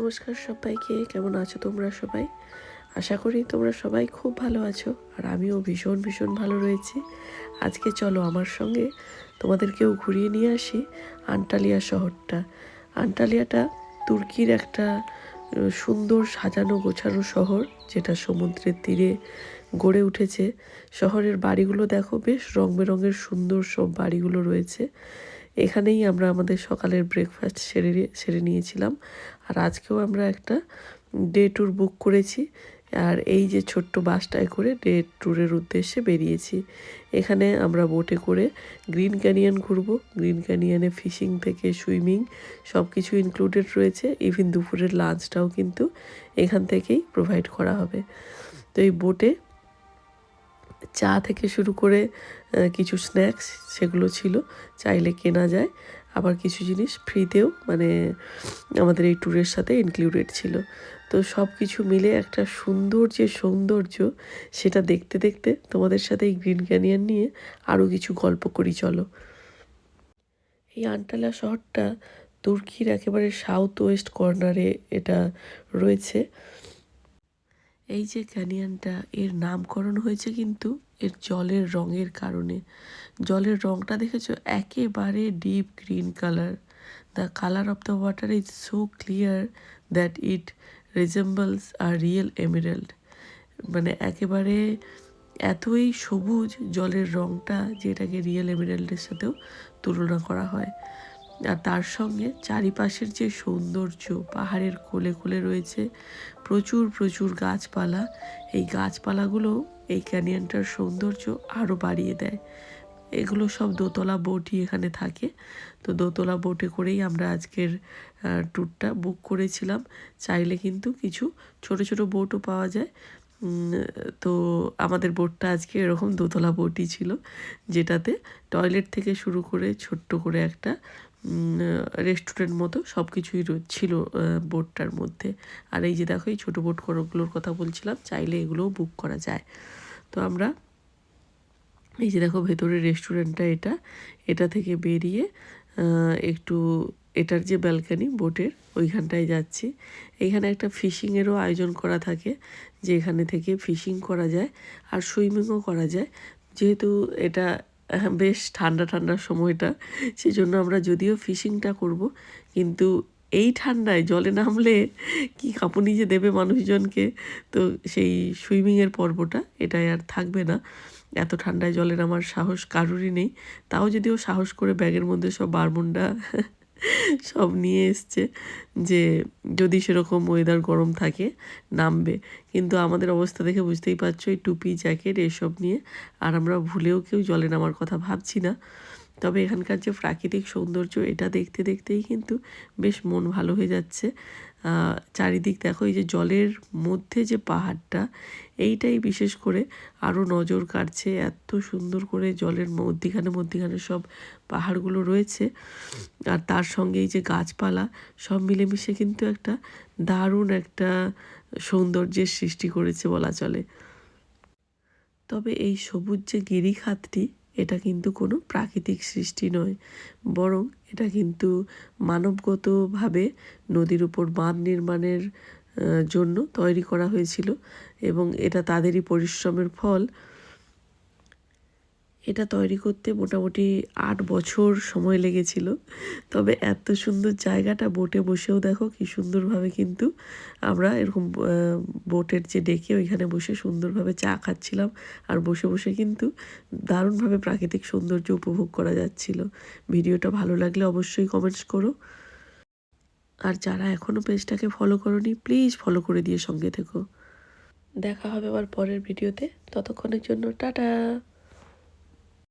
নমস্কার সবাইকে, কেমন আছো তোমরা সবাই? আশা করি তোমরা সবাই খুব ভালো আছো আর আমিও ভীষণ ভীষণ ভালো রয়েছি। আজকে চলো আমার সঙ্গে তোমাদেরকেও ঘুরিয়ে নিয়ে আসি আন্টালিয়া শহরটা। আন্টালিয়াটা তুর্কির একটা সুন্দর সাজানো গোছানো শহর যেটা সমুদ্রের তীরে গড়ে উঠেছে। শহরের বাড়িগুলো দেখো বেশ রং বেরঙের সুন্দর সব বাড়িগুলো রয়েছে। এখানেই আমরা আমাদের সকালের ব্রেকফাস্ট সেরে সেরে নিয়েছিলাম। আর আজকেও আমরা একটা ডে ট্যুর বুক করেছি। আর এই যে ছোট্ট বাসটায় করে ডে ট্যুরের উদ্দেশ্যে বেরিয়েছি। এখানে আমরা বোটে করে গ্রিন ক্যানিয়ন ঘুরবো। গ্রিন ক্যানিয়নে ফিশিং থেকে সুইমিং সব কিছু ইনক্লুডেড রয়েছে। ইভিন দুপুরের লাঞ্চটাও কিন্তু এখান থেকেই প্রোভাইড করা হবে। তো এই বোটে চা থেকে শুরু করে কিছু স্ন্যাক্স সেগুলো ছিল, চাইলে কেনা যায়। আবার কিছু জিনিস ফ্রিতেও মানে আমাদের এই ট্যুরের সাথে ইনক্লুডেড ছিল। তো সব কিছু মিলে একটা সুন্দর যে সৌন্দর্য, সেটা দেখতে দেখতে তোমাদের সাথে এই গ্রিন ক্যানিয়ন নিয়ে আরও কিছু গল্প করি, চলো। এই আন্টালা শহরটা তুর্কির একেবারে সাউথ ওয়েস্ট কর্নারে এটা রয়েছে। এই যে ক্যানিয়নটা, এর নামকরণ হয়েছে কিন্তু এর জলের রঙের কারণে। জলের রঙটা দেখেছ? একেবারে deep green colour the colour of the water is so clear that it resembles a real emerald মানে একেবারে এতই সবুজ জলের রঙটা যেটাকে রিয়েল এমিরাল্ডের সাথেও তুলনা করা হয়। আর তার সঙ্গে চারিপাশের যে সৌন্দর্য, পাহাড়ের কোলে কোলে রয়েছে প্রচুর প্রচুর গাছপালা। এই গাছপালাগুলো এই ক্যানিয়নটার সৌন্দর্য আরও বাড়িয়ে দেয়। এগুলো সব দোতলা বোটই এখানে থাকে। তো দোতলা বোটে করেই আমরা আজকের ট্যুরটা বুক করেছিলাম। চাইলে কিন্তু কিছু ছোট ছোট বোটও পাওয়া যায়। তো আমাদের বোটটা আজকে এরকম দোতলা বোটই ছিল, যেটাতে টয়লেট থেকে শুরু করে ছোট্ট করে একটা রেস্টুরেন্ট মতো সব কিছুই ছিল বোটটার মধ্যে। আর এই যে দেখো, এই ছোটো বোটগুলোর কথা বলছিলাম, চাইলে এগুলোও বুক করা যায়। তো আমরা এই যে দেখো, ভেতরের রেস্টুরেন্টটা এটা এটা থেকে বেরিয়ে একটু এটার যে ব্যালকানি বোটের ওইখানটায় যাচ্ছি। এখানে একটা ফিশিংয়েরও আয়োজন করা থাকে যে এখানে থেকে ফিশিং করা যায়, আর সুইমিংও করা যায়। যেহেতু এটা বেশ ঠান্ডা ঠান্ডার সময়টা সেই জন্য আমরা যদিও ফিশিংটা করব, কিন্তু এই ঠান্ডায় জলে নামলে কি কাঁপুনি নিজে দেবে মানুষজনকে? তো সেই সুইমিংয়ের পর্বটা, এটাই আর থাকবে না। এত ঠান্ডায় জলের নামার সাহস কারোরই নেই। তাও যদিও সাহস করে ব্যাগের মধ্যে সব বারমুন্ডা সব নিয়ে এসছে যে যদি সেরকম ওয়েদার গরম থাকে, নামবে। কিন্তু আমাদের অবস্থা দেখে বুঝতেই পারছ, এই টুপি জ্যাকেট এসব নিয়ে। আর আমরা ভুলেও কেউ জলে নামার কথা ভাবছি না। তবে এখানকার যে প্রাকৃতিক সৌন্দর্য, এটা দেখতে দেখতেই কিন্তু বেশ মন ভালো হয়ে যাচ্ছে। চারিদিক দেখো, এই যে জলের মধ্যে যে পাহাড়টা, এইটাই বিশেষ করে আরও নজর কাড়ছে। এত সুন্দর করে জলের মধ্যিখানে মধ্যিখানে সব পাহাড়গুলো রয়েছে। আর তার সঙ্গে এই যে গাছপালা, সব মিলেমিশে কিন্তু একটা দারুণ একটা সৌন্দর্যের সৃষ্টি করেছে বলা চলে। তবে এই সবুজ যে গিরিখাতটি এটা কিন্তু কোনো প্রাকৃতিক সৃষ্টি নয়। বরং এটা কিন্তু মানবগতভাবে নদীর উপর বাঁধ নির্মাণের জন্য তৈরি করা হয়েছিল এবং এটা তাদেরই পরিশ্রমের ফল। এটা তৈরি করতে মোটামুটি আট বছর সময় লেগেছিল। তবে এত সুন্দর জায়গাটা বোটে বসেও দেখো কি সুন্দরভাবে কিন্তু আমরা এরকম বোটের যে ডেকে ওইখানে বসে সুন্দরভাবে চা খাচ্ছিলাম আর বসে বসে কিন্তু দারুণভাবে প্রাকৃতিক সৌন্দর্য উপভোগ করা যাচ্ছিল। ভিডিওটা ভালো লাগলে অবশ্যই কমেন্টস করো। আর যারা এখনও পেজটাকে ফলো করনি প্লিজ ফলো করে দিয়ে সঙ্গে থেকো। দেখা হবে আবার পরের ভিডিওতে। ততক্ষণের জন্য টাটা!